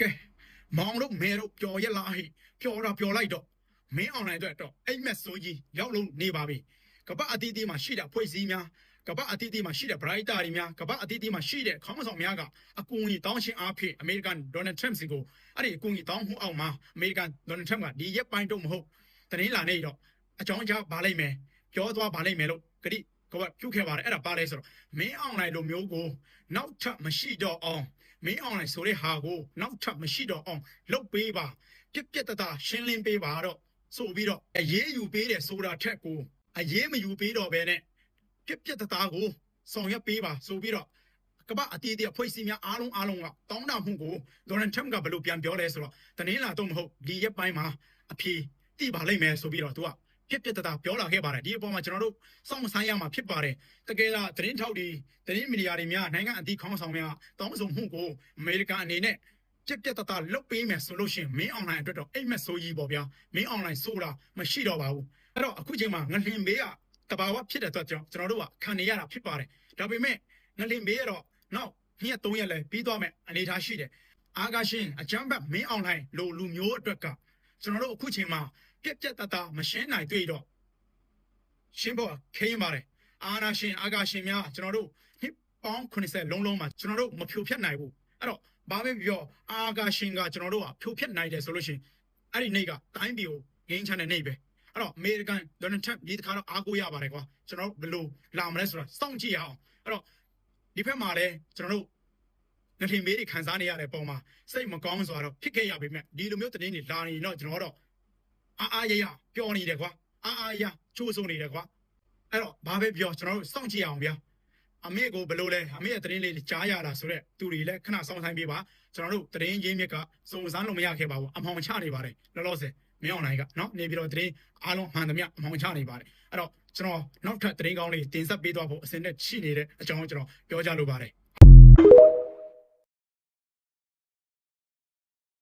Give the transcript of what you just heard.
ကဲမောင်တို့မဲတို့ပျော်ရက်လားဟိပျော်တာပျော်လိုက်တော့မင်းအောင်နိုင်အတွက်တော့အိမ်မက်ဆိုကြီးရောက်လုံးနေပါပြီကပ္ပအတီးတီးမှာရှိတဲ့ဖွဲ့စည်းများကပ္ပအတီးတီးမှာရှိတဲ့ brighter တွေများကပ္ပအတီးတီးမှာရှိတဲ့ခေါင်းဆောင်များကအကူအညီတောင်းရှင်အားဖြင့်အမေရိကန်ဒေါ်နယ်ထရမ့်စီကိုအဲ့ဒီအကူအညီတောင်းမှုအောက်မှာအမေရိကန်ဒေါ်နယ်ထရမ့်ကဒီရက်ပိုင်းတော့မဟုတ်တနင်္လာနေ့တော့အကြောင်းကြားပါလိမ့်မယ်ပြောသွားပါလိမ့်မယ်လို့ဂရိ ကဘပြုခဲ့ပါတယ်အဲ့ဒါပါလဲဆိုတော့မင်းအောင်နိုင်လိုမျိုးကိုနောက်ထပ်မရှိတော့အောင်မင်းအောင်လိုက်ဆိုတဲ့ဟာကိုနောက်ထပ်မရှိတော့အောင်လုတ်ပေးပါပြက်ပြက်တတရှင်းလင်းပေးပါတော့ဆိုပြီးတော့အရေးယူပေးတယ်ဆိုတာထက်ကိုအရေးမယူပေးတော့ဘဲနဲ့ပြက်ပြက်တတကိုဆောင်ရွက်ပေးပါဆိုပြီးတော့ကမ္ဘာအတီးတီးအဖွဲ့အစည်းများအားလုံးအားလုံးကတောင်းတမှုကိုဒေါ်နယ်ထရမ့်ကဘယ်လိုပြန်ပြောလဲဆိုတော့တနင်္လာတော့မဟုတ်ဒီရက်ပိုင်းမှာအဖြေတိပါလိမ့်မယ်ဆိုပြီးတော့သူက ပြက်ပြက်တတပြောလာခဲ့ပါတယ်ဒီအပေါ်မှာကျွန်တော်တို့စောင့်ဆိုင်ရမှာဖြစ်ပါတယ်တကယ်လားသတင်းထောက်တွေသတင်းမီဒီယာတွေများနိုင်ငံအသီးခေါင်းဆောင်များတောင်းဆိုမှုကိုအမေရိကန်အနေနဲ့ပြက်ပြက်တတလုတ်ပေးမယ်ဆိုလို့ရှိရင်မင်းအွန်လိုင်းအတွက်တော့အိတ်မက်ဆိုးကြီးပေါ့ဗျာမင်းအွန်လိုင်းဆိုတာမရှိတော့ပါဘူးအဲ့တော့အခုချိန်မှာငလင်ဘေးကတဘာဝဖြစ်တဲ့အတွက်ကြောင့်ကျွန်တော်တို့ကခံနေရတာဖြစ်ပါတယ်ဒါပေမဲ့ငလင်ဘေးကတော့နောက်နှစ်ရက်သုံးရက်လဲပြီးသွားမယ်အနေထားရှိတယ်အာကာရှင်အကြမ်းဖက်မင်းအွန်လိုင်းလိုလူမျိုးအတွက်ကကျွန်တော်တို့အခုချိန်မှာ ပြက်ပြက်တတမရှင်းနိုင်တွေ့တော့ရှင်းဖို့ခင်းပါတယ်အာနာရှင်အာကာရှင်များကျွန်တော်တို့နှစ်ပေါင်း80လုံးလုံးမှာကျွန်တော်တို့မဖြိုဖျက်နိုင်ဘူးအဲ့တော့ဘာပဲပြောအာကာရှင်ကကျွန်တော်တို့ကဖြိုဖျက်နိုင်တယ်ဆိုလို့ရှိရင်အဲ့ဒီနေ့ကတိုင်းပြည်ကိုငင်းချမ်းတဲ့နေ့ပဲအဲ့တော့အမေရိကန်ဒေါ်နယ်ထရမ့်ဒီတစ်ခါတော့အားကိုးရပါတယ်ကွာကျွန်တော်တို့ဘယ်လိုလာမလဲဆိုတာစောင့်ကြည့်ရအောင်အဲ့တော့ဒီဘက်မှာလည်းကျွန်တော်တို့ငထင်မေးတွေခန်းစားနေရတဲ့ပုံမှာစိတ်မကောင်းဆိုတော့ဖြစ်ခဲ့ရပေမဲ့ဒီလိုမျိုးတင်းတွေလာနေတော့ကျွန်တော်တော့ အားအားရရပျော်နေတယ်ကွာအားအားရချိုးဆုံနေတယ်ကွာအဲ့တော့ဘာပဲပြောကျွန်တော်တို့စောင့်ကြည့်ရအောင်ဗျာအမေကိုဘယ်လိုလဲအမေရဲ့သတင်းလေးတွေကြားရတာဆိုတော့သူတွေလည်းခဏစောင့်ဆိုင်ပေးပါကျွန်တော်တို့သတင်းရင်းမြစ်ကစုံစမ်းလို့မရခဲ့ပါဘူးအမောင်ချနေပါတယ်လောလောဆယ်မင်းအောင်နိုင်ကနော်နေပြီးတော့သတင်းအားလုံးမှန်သမျှအမောင်ချနေပါတယ်အဲ့တော့ကျွန်တော်နောက်ထပ်သတင်းကောင်းလေးတင်ဆက်ပေးသွားဖို့အစင်နဲ့ရှိနေတဲ့အကြောင်းကျွန်တော်ပြောကြလိုပါတယ်